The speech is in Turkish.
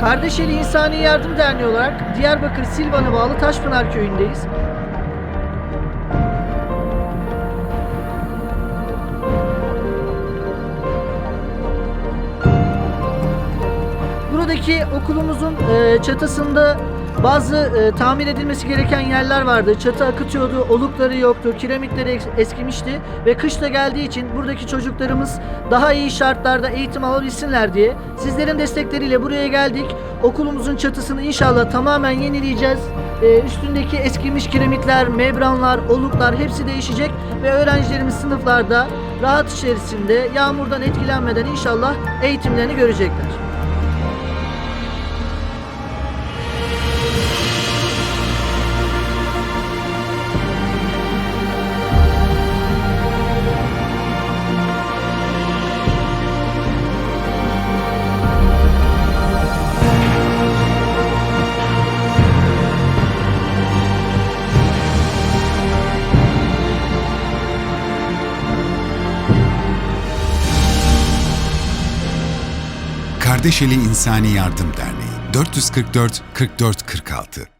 Kardeşeli İnsani Yardım Derneği olarak Diyarbakır Silvan'a bağlı Taşpınar köyündeyiz. Buradaki okulumuzun e, çatısında bazı e, tamir edilmesi gereken yerler vardı. Çatı akıtıyordu, olukları yoktu, kiremitleri es- eskimişti ve kış da geldiği için buradaki çocuklarımız daha iyi şartlarda eğitim alabilsinler diye sizlerin destekleriyle buraya geldik. Okulumuzun çatısını inşallah tamamen yenileyeceğiz. E, üstündeki eskimiş kiremitler, membranlar, oluklar hepsi değişecek ve öğrencilerimiz sınıflarda rahat içerisinde yağmurdan etkilenmeden inşallah eğitimlerini görecekler. Kardeşeli İnsani Yardım Derneği 444 44 46